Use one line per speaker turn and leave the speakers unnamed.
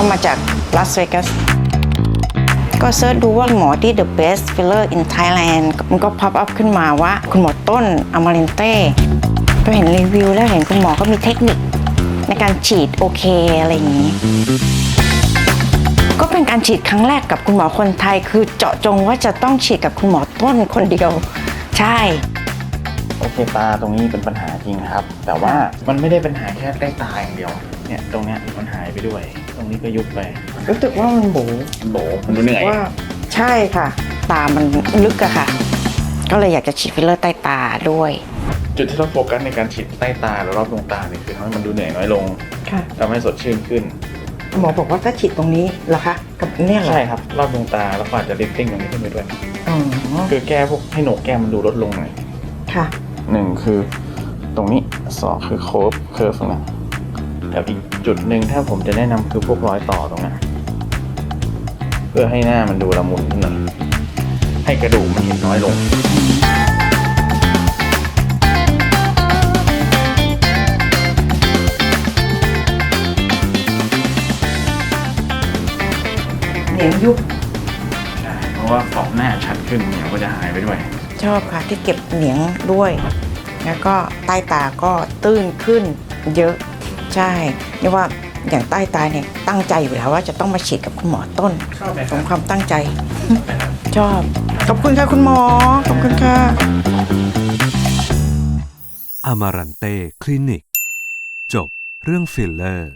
ก็มาจากลาสเวกัสก็เซิร์ชดูว่าหมอที่ the best filler in Thailand มันก็ pop up ขึ้นมาว่า คุณหมอต้นอมารินเต้ก็เห็นรีวิวแล้วเห็นคุณหมอก็มีเทคนิคในการฉีดโอเคอะไรอย่างนี้ ก็เป็นการฉีดครั้งแรกกับคุณหมอคนไทย คือเจาะจงว่าจะต้องฉีดกับคุณหมอต้นคนเดียว ใช่
โอเคตาตรงนี้เป็นปัญหาจริงครับ แต่ว่ามันไม่ได้ปัญหาแค่ใต้ตาอย่างเดียว เนี่ยตรงเนี้ยมันหายไปด้วย ตรงนี้ก็ยุบไป
รู้สึกว่ามันโบ
โบมันดูเหนื่อย
ว่า ใช่ค่ะ ตามันลึกอะค่ะ ก็เลยอยากจะฉีดฟิลเลอร์ใต้ตาด้วย
จุดที่เราโฟกัสในการฉีดใต้ตาแล้วรอบดวงตาเนี่ยคือทำให้มันดูเหนื่อยน้อยลง
ค่ะ
ทำให้สดชื่นขึ้น
หมอบอกว่าถ้าฉีดตรงนี้เหรอคะ กับเนี่ยเหรอ
ใช่ครับ รอบดวงตาแล้วก็อาจจะลิฟติ้งตรงนี้ขึ้นไปด้วย
อ๋อ
คือแก้พวกให้โหนกแก้มมันดูลดลงหน่อย
ค่ะ
หนึ่งคือตรงนี้สองคือโคฟเคิร์ฟตรงนั้ นกับอีกจุดหนึ่งถ้าผมจะแนะนำคือพวกรอยต่อตรงนั้นเพื่อให้หน้ามันดูละมุนขึ้นหน่อยให้กระดูกมันเห็นน้อยลง
เหนียงยุบ
ใช่เพราะว่าขอบหน้าชัดขึ้นเหนียวก็จะหายไปด้วย
ชอบค่ะที่เก็บเหนียงด้วย แล้วก็ใต้ตาก็ตื้นขึ้นเยอะ ใช่เรียกว่าอย่างใต้ตาเนี่ยตั้งใจอยู่แล้วว่าจะต้องมาฉีดกับคุณหมอต้น
ชอบไหมค
ส
รับ
มความตั้งใจ ชอบ ขอบคุณค่ะคุณหมอ ขอบคุณค่ะ
อมารันเต้คลินิก จบเรื่องฟิลเลอร์